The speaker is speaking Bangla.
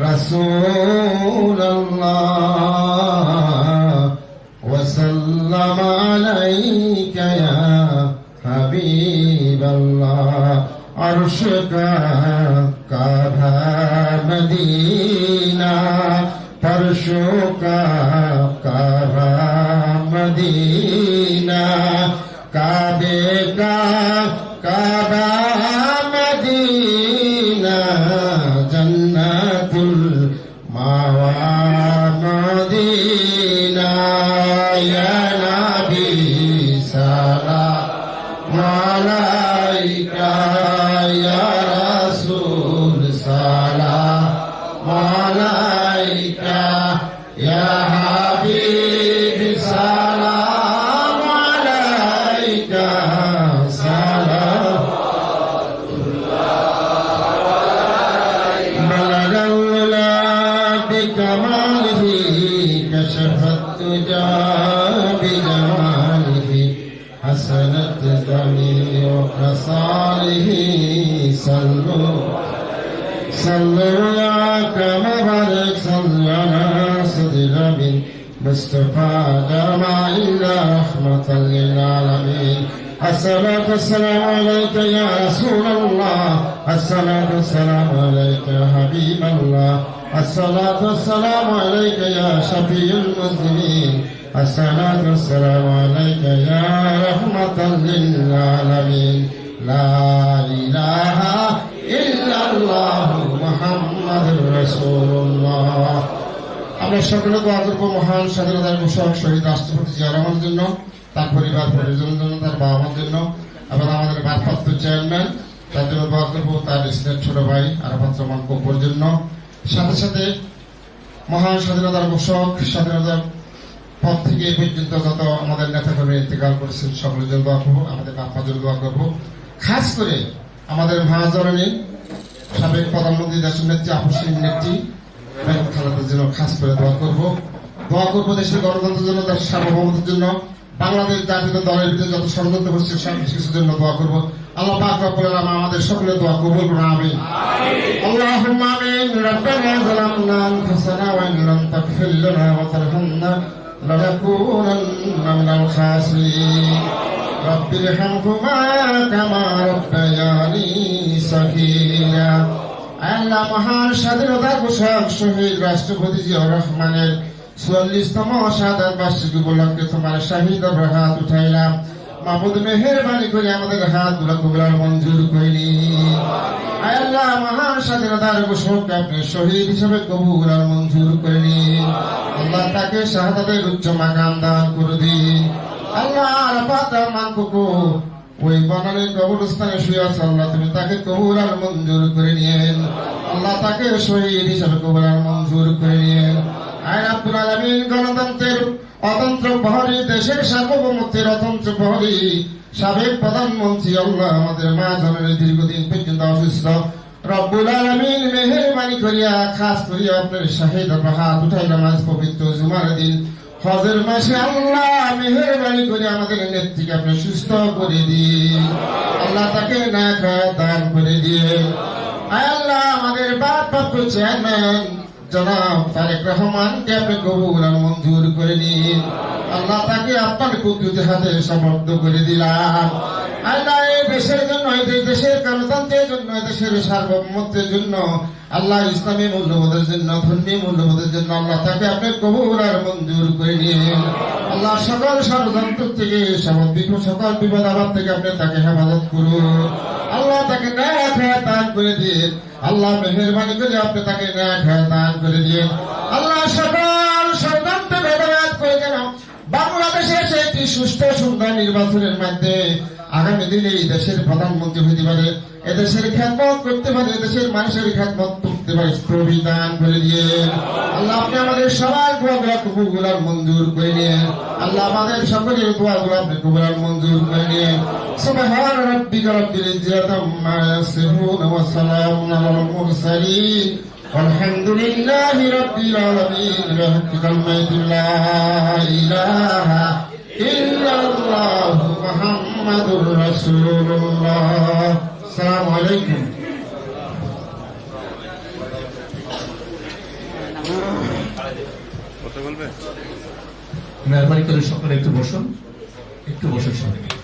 رسول الله وسلم عليك يا حبيب الله عرشك كبه مدينة فرشك كبه مدينة মাওয়ানা দিনা ইয়া নবী সালাম আলাইকা بكماله كشف الدجى بجماله حسنت جميع خصاله صلوا صلوا يا كما صلوا على صدر من مصطفى جمع إلا رحمة للعالمين. الصلاة والسلام عليك يا رسول الله الصلاة والسلام عليك يا حبيب الله. الصلاة والسلام عليك يا شفيع المسلمين الصلاة والسلام عليك يا رحمة للعالمين لا إله إلا الله محمد رسول الله আমরা সকলে দোয়া করবো মহান স্বাধীনতার ঘোষক শহীদ রাষ্ট্রপতি জিয়া রহমানের জন্য তার পরিবার পরিজনের জন্য তার বাবা মার জন্য এবং আমাদের ভারপ্রাপ্ত চেয়ারম্যান তার জন্য দোয়া করবো তার স্নেহ ছোট ভাই আরাফাত রহমান কপুর জন্য সাথে সাথে মহান স্বাধীনতার ঘোষক, স্বাধীনতার পর থেকে পর্যন্ত যত আমাদের নেতা কর্মী ইন্তেকাল করেছেন সকলের জন্য দোয়া করব, আমাদের বাপ্পার জন্য দোয়া করব। খাস করে আমাদের মহাজরণী সাবেক প্রধানমন্ত্রী দেশের নেত্রী, আপসীন নেত্রী খালেদার জন্য খাস করে দোয়া করব। দোয়া করব দেশের গণতন্ত্রের জন্য দেশের সার্বভৌমতার জন্য। বাংলাদেশ জাতীয় দলের বিরুদ্ধে যত ষড়যন্ত্র করছে, সব কিছুর জন্য দোয়া করব। আল্লাহ পাক রব্বুল আলামিন আমাদের সকলের দোয়া কবুল করুন, আমিন। আল্লাহুম্মা আমিন, রাব্বানা যালামনা আনফুসানা ওয়া ইন লাম তাগফির লানা ওয়া তারহামনা লানাকুনান্না মিনাল খাসিরিন। রাব্বির হামহুমা কামা রাব্বায়ানি সাগীরা। আল্লাহ মহান স্বাধীনতা ঘোষক শহীদ রাষ্ট্রপতি জিয়া রহমানের চুয়াল্লিশতম শাহাদ বার্ষিক উপলক্ষে তোমার শাহিদ হাত উঠাইলাম। মাহমুদ মেহরবানি করে আমাদের হাতগুলা কবুলার মঞ্জুর করিনি আল্লাহ মহান স্বাধীনতার ঘোষক আপনি শহীদ হিসেবে কবুল আর মঞ্জুর করে নিন আল্লাহ তাকে শাহাদাতের উচ্চ মাকাম দান করে দিন। আল্লাহ, আরাফাত, রহমান, কুকু, ওই বানানের কবরস্থানে শুয়ে আছে আল্লাহ, তুমি তাকে কবুল আর মঞ্জুর করে নিয়েন। আল্লাহ তাকে শহীদ হিসেবে কবুল আর মঞ্জুর করে নিয়েন। আয় আব্দুল গণতন্ত্রের অতন্ত্র প্রহরী, দেশের সার্বভৌমত্বের অতন্ত্র প্রহরী, সাবেক প্রধানমন্ত্রী আল্লাহ আমাদের মা জনের দীর্ঘদিন পর্যন্ত অসুস্থ। রব্বুল আলমিন মেহরবানি করিয়া, খাস করিয়া আপনার শাহিদ হাত উঠাইলাম আজ পবিত্র জুমার দিন। হজের মাসে আল্লাহ মেহরবানি করে আমাদের নেত্রীকে আপনি সুস্থ করে দিন। আল্লাহ তাকে না দান করে দিয়ে আল্লাহ, আমাদের বাপ বাপ চেয়ারম্যান জনাব তারেক রহমানকে আপনি কবুল আর মঞ্জুর করে নিন। আল্লাহ তাকে আপনার কুদরতি হাতে সমর্থ করে দিলাম। আল্লাহ এই দেশের জন্য, এই দেশের গণতন্ত্রের জন্য এই দেশের সার্বভৌমত্বের জন্য, আল্লাহ ইসলামী মূল্যবোধের জন্য ধর্মী মূল্যবোধের জন্য আল্লাহ তাকে আপনি কবুল আর মঞ্জুর করে নিন আল্লাহ সকল ষড়যন্ত্র থেকে, সকল সকল বিপদ আবার থেকে আপনি তাকে হেফাজত করুন। আল্লাহ তাকে ন্যায় খায় দান করে দিন। আল্লাহ মেহরবানি করে আপনি তাকে ন্যায় খায় দান করে দিন। আল্লাহ সকল ষড়যন্ত্র ভেদাভেদ করে যেন বাংলাদেশে একটি সুস্থ সুন্দর নির্বাচনের মধ্যে আগামী দিনে এই দেশের প্রধানমন্ত্রী হতে পারে এদেশের খ্যাতমত করতে পারে এদেশের মানুষের খ্যাতমত করতে পারে প্রবিধান করে দিয়ে আল্লাহ আপনি আমাদের সবার দোয়াগুলা কবুলার মঞ্জুর করে নিয়ে আল্লাহ আমাদের সকলের দোয়াগুলো আপনি কবুলার মঞ্জুর করে নিয়ে سبحان ربك رب العزة عما يصفون وسلام على المرسلين والحمد لله رب العالمين بحق كلمة لا إله إلا الله محمد محمد رسول الله. السلام আলাইকুম মেহরবানি করে সকলে একটু বসুন। একটু বসুন সকলে